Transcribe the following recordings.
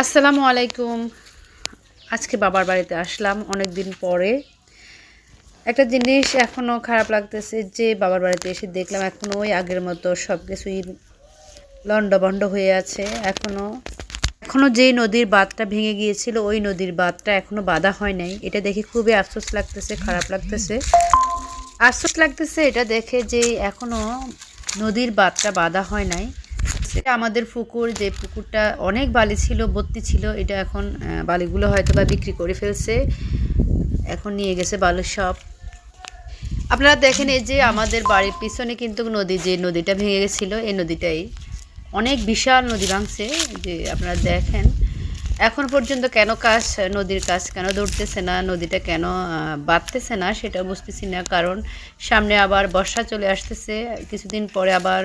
আসসালামু আলাইকুম। আজকে বাবার বাড়িতে আসলাম অনেক দিন পরে। একটা জিনিস এখনও খারাপ লাগতেছে যে বাবার বাড়িতে এসে দেখলাম এখনও ওই আগের মতো সব কিছুই লণ্ডভণ্ড হয়ে আছে। এখনও এখনও যেই নদীর বাঁধটা ভেঙে গিয়েছিল, ওই নদীর বাঁধটা এখনও বাঁধা হয় নাই। এটা দেখে খুবই আফসোস লাগতেছে, খারাপ লাগতেছে। আফসোস লাগতেছে এটা দেখে যে এখনও নদীর বাঁধটা বাঁধা হয় নাই। সেটা আমাদের পুকুর, যে পুকুরটা অনেক বালি ছিল, ভর্তি ছিল, এটা এখন বালিগুলো হয়তো বা বিক্রি করে ফেলছে। এখন নিয়ে গেছে বালু সব। আপনারা দেখেন এই যে আমাদের বাড়ির পিছনে কিন্তু নদী, যে নদীটা ভেঙে গেছিল, এই নদীটাই অনেক বিশাল নদী ভাঙছে যে আপনারা দেখেন। এখন পর্যন্ত কেন কাজ, নদীর কাজ কেন ধরতেছে না, নদীটা কেন বাড়তেছে না, সেটা বুঝতেছি না, কারণ সামনে আবার বর্ষা চলে আসতেছে, কিছুদিন পরে আবার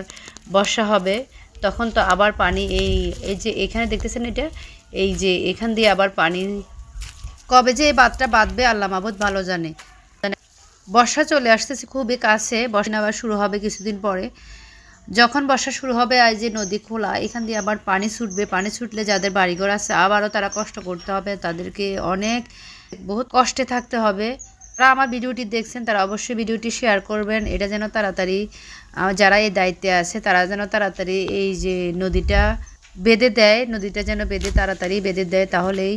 বর্ষা হবে। তখন তো আবার পানি এই এই যে এখানে দেখতেছেন এটা? এই যে এখান দিয়ে আবার পানি। কবে যে এই বাঁধটা বাঁধবে আল্লাহ মাবুদ ভালো জানে। বর্ষা চলে আসতেছে খুবই কাছে, বর্ষা আবার শুরু হবে কিছুদিন পরে। যখন বর্ষা শুরু হবে আজ যে নদী খোলা, এখান দিয়ে আবার পানি ছুটবে। পানি ছুটলে যাদের বাড়িঘর আছে, আবারও তারা কষ্ট করতে হবে। তাদেরকে অনেক, বহুত কষ্টে থাকতে হবে। যারা আমার ভিডিওটি দেখছেন, তারা অবশ্যই ভিডিওটি শেয়ার করবেন। এটা যেন তাড়াতাড়ি যারা এই দায়িত্বে আছে, তারা যেন তাড়াতাড়ি এই যে নদীটা বেঁধে দেয়, নদীটা যেন বেঁধে তাড়াতাড়ি বেঁধে দেয়, তাহলেই